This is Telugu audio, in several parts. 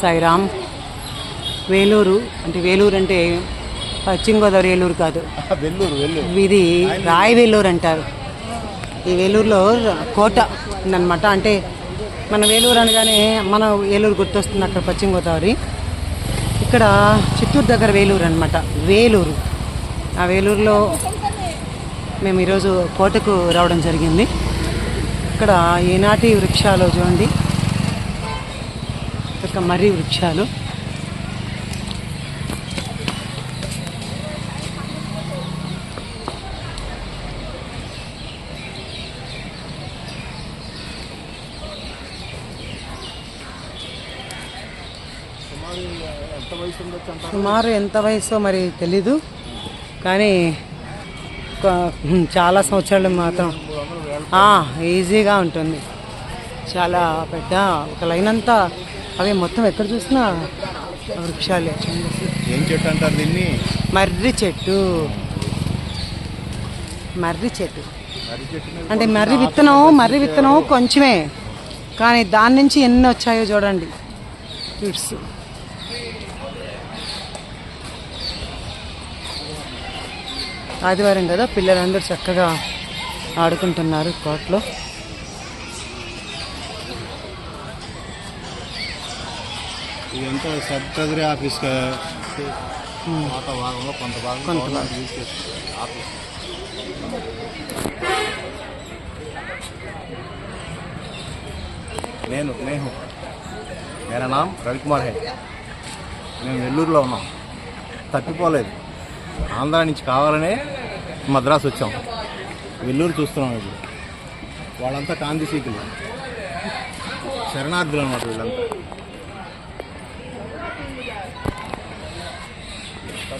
సాయిరామ్. వేలూరు అంటే వేలూరు అంటే పశ్చిమ గోదావరి వేలూరు కాదు ఇది రాయి వేలూరు అంటారు. ఈ వేలూరులో కోట ఉందన్నమాట. అంటే మన వేలూరు అనగానే మన వేలూరు గుర్తొస్తుంది అక్కడ పశ్చిమ గోదావరి ఇక్కడ చిత్తూరు దగ్గర వేలూరు అనమాట వేలూరు. ఆ వేలూరులో మేము ఈరోజు కోటకు రావడం జరిగింది. ఇక్కడ ఈనాటి వృక్షాలు చూడండి. ఇక మర్రి వృక్షాలు సుమారు ఎంత వయసో మరి తెలీదు. కానీ చాలా సంవత్సరాలు మాత్రం ఈజీగా ఉంటుంది. చాలా పెద్ద ఒక లైన్ అంతా అవి మొత్తం ఎక్కడ చూసినా వృక్షాలే. ఏం చెట్టు అంటారు దీన్ని? మర్రి చెట్టు. మర్రి చెట్టు. మర్రి చెట్టు మీద అంటే మర్రి విత్తనం మర్రి విత్తనం కొంచెమే. కానీ దాని నుంచి ఎన్ని వచ్చాయో చూడండి. ఇట్స్ ఆదివారం కదా పిల్లలందరూ చక్కగా ఆడుకుంటున్నారు కోట్లో. ఇదంతా సబ్ ట్రెజరీ ఆఫీస్ పాత భాగంలో కొంత భాగం కొంత గవర్నమెంట్ యూజ్ చేస్తుంది ఆఫీస్. నేను నేను. మేరా నామ్ రవికుమార్ హై. మేము వెల్లూరులో ఉన్నాం. తప్పిపోలేదు. ఆంధ్రా నుంచి కావాలనే మద్రాసు వచ్చాం. వెల్లూరు చూస్తున్నాం ఇప్పుడు. వాళ్ళంతా కాంతిశీకులు శరణార్థులు అన్నమాట వీళ్ళంతా.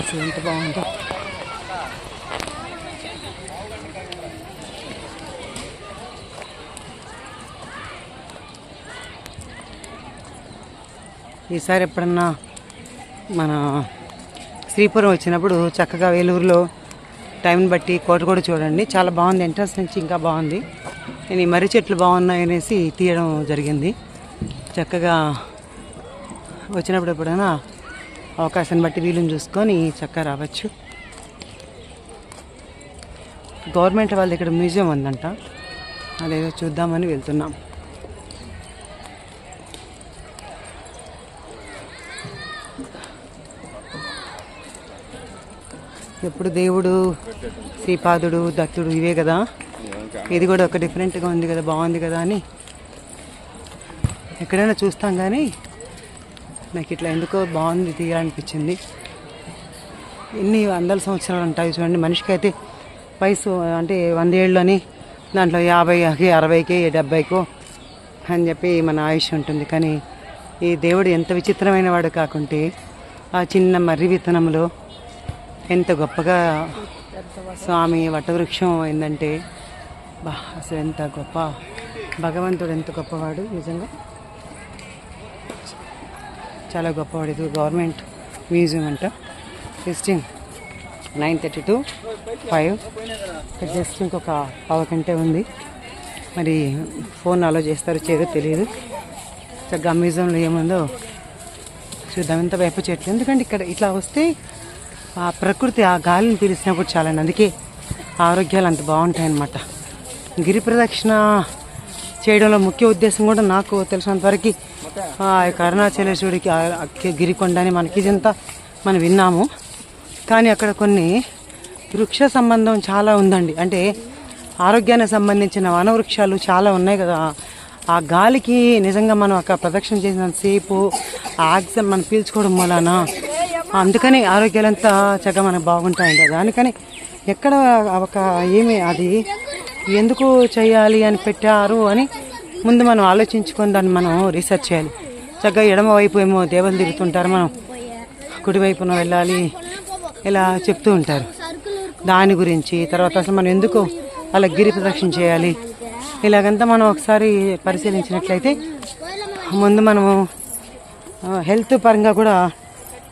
అసలు ఎంత బాగుందో ఈసారి ఎప్పుడన్నా మన శ్రీపురం వచ్చినప్పుడు చక్కగా వేలూరులో టైంని బట్టి కోట కూడా చూడండి. చాలా బాగుంది ఎంట్రన్స్ నుంచి ఇంకా బాగుంది. నేను ఈ మర్రి చెట్లు బాగున్నాయి అనేసి తీయడం జరిగింది. చక్కగా వచ్చినప్పుడు ఎప్పుడైనా అవకాశాన్ని బట్టి వీలుని చూసుకొని చక్కగా రావచ్చు. గవర్నమెంట్ వాళ్ళ ఇక్కడ మ్యూజియం ఉందంట. అదేదో చూద్దామని వెళ్తున్నాం. ఎప్పుడు దేవుడు శ్రీపాదుడు దత్తుడు ఇవే కదా? ఇది కూడా ఒక డిఫరెంట్గా ఉంది కదా బాగుంది కదా అని ఎక్కడైనా చూస్తాం కానీ నాకు ఇట్లా ఎందుకో బాగుంది తీయాలనిపించింది. ఎన్ని వందల సంవత్సరాలు ఉంటాయి చూడండి. మనిషికి అయితే వయసు అంటే వంద ఏళ్ళని దాంట్లో యాభైకి అరవైకి డెబ్బైకో అని చెప్పి మన ఆయుష్ ఉంటుంది. కానీ ఈ దేవుడు ఎంత విచిత్రమైన వాడు కాకుంటే ఆ చిన్న మర్రి విత్తనంలో ఎంత గొప్పగా స్వామి వటవృక్షం అయిందంటే బా అసలు ఎంత గొప్ప. భగవంతుడు ఎంత గొప్పవాడు నిజంగా. చాలా గొప్పవాడు. ఇది గవర్నమెంట్ మ్యూజియం అంట. Visiting nine thirty to five. Just ఇంకొక పావు గంటే ఉంది. మరి ఫోన్ అలో చేస్తారో చేయదో తెలియదు చక్కగా మ్యూజియంలో ఏముందో చూద్దాం. ఎంత వేప చెట్లు. ఎందుకంటే ఇక్కడ ఇట్లా వస్తే ఆ ప్రకృతి ఆ గాలిని పీలిసినప్పుడు చాలండి. అందుకే ఆరోగ్యాలు అంత బాగుంటాయన్నమాట. గిరి ప్రదక్షిణ. చేయడంలో ముఖ్య ఉద్దేశం కూడా నాకు తెలిసినంత వరకు ఆ యొక్క అరుణాచలేశ్వరుడికి గిరికొండ అని మనకి ఇదంతా మనం విన్నాము. కానీ అక్కడ కొన్ని వృక్ష సంబంధం చాలా ఉందండి. అంటే ఆరోగ్యానికి సంబంధించిన వనవృక్షాలు చాలా ఉన్నాయి కదా. ఆ గాలికి నిజంగా మనం అక్కడ ప్రదక్షిణ చేసినంతసేపు ఆ ఆక్సిజన్ మనం పీల్చుకోవడం వలన అందుకని ఆరోగ్యాలంతా చక్కగా మనకు బాగుంటాయండి దానికని ఎక్కడ ఒక ఏమి అది ఎందుకు చేయాలి అని పెట్టారు అని ముందు మనం ఆలోచించుకొని దాన్ని మనం రీసెర్చ్ చేయాలి. చక్కగా ఎడమ వైపు ఏమో దేవతలు తిరుగుతుంటారు మనం కుడివైపున వెళ్ళాలి ఇలా చెప్తూ ఉంటారు. దాని గురించి తర్వాత అసలు మనం ఎందుకు అలా గిరి ప్రదక్షిణ చేయాలి? ఇలాగంతా మనం ఒకసారి పరిశీలించినట్లయితే ముందు మనము హెల్త్ పరంగా కూడా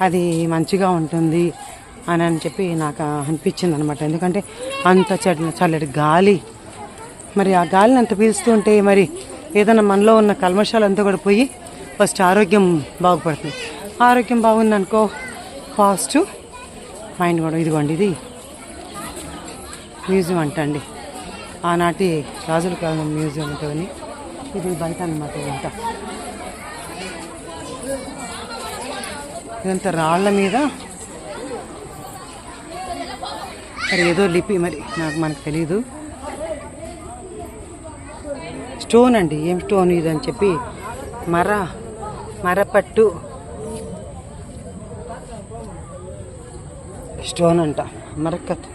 అది మంచిగా ఉంటుంది అని అని చెప్పి నాకు అనిపించింది అనమాట ఎందుకంటే అంత చల్లటి గాలి మరి ఆ గాలిని అంత పీలుస్తూ ఉంటే మరి ఏదైనా మనలో ఉన్న కల్మషాలంతా కూడా పోయి ఫస్ట్ ఆరోగ్యం బాగుపడుతుంది. ఆరోగ్యం బాగుందనుకో ఫాస్ట్ మైండ్ కూడా ఇదిగోండి ఇది. మ్యూజియం అంట అండి ఆనాటి రాజుల కాలం మ్యూజియం ఉంటుంది ఇది బయట అనమాట ఇదంతా. ఇదంతా రాళ్ళ మీద. మరి ఏదో లిపి మరి నాకు మనకు తెలీదు. స్టోన్ అండి ఏం స్టోన్ ఇది అని చెప్పి మర మరపట్టు స్టోన్ అంట మరకత్.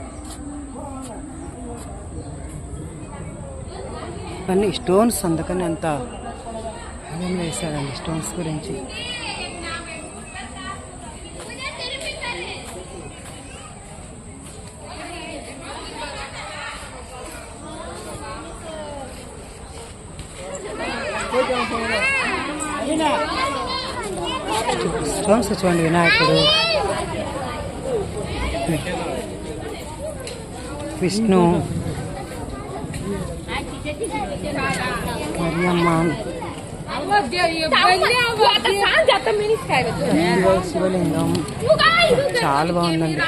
ఇవన్నీ స్టోన్స్ అందుకని అంత వేశారండి స్టోన్స్ గురించి. స్టోన్స్ చూడండి వినాయకుడు విష్ణు మరియమ్మ శివలింగం చాలా బాగుందండి.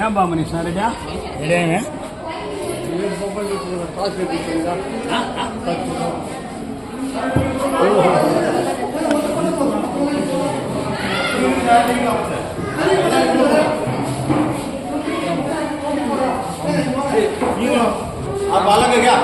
ఏం బా మనీష్ రెడీ రెడీ आप बालक है क्या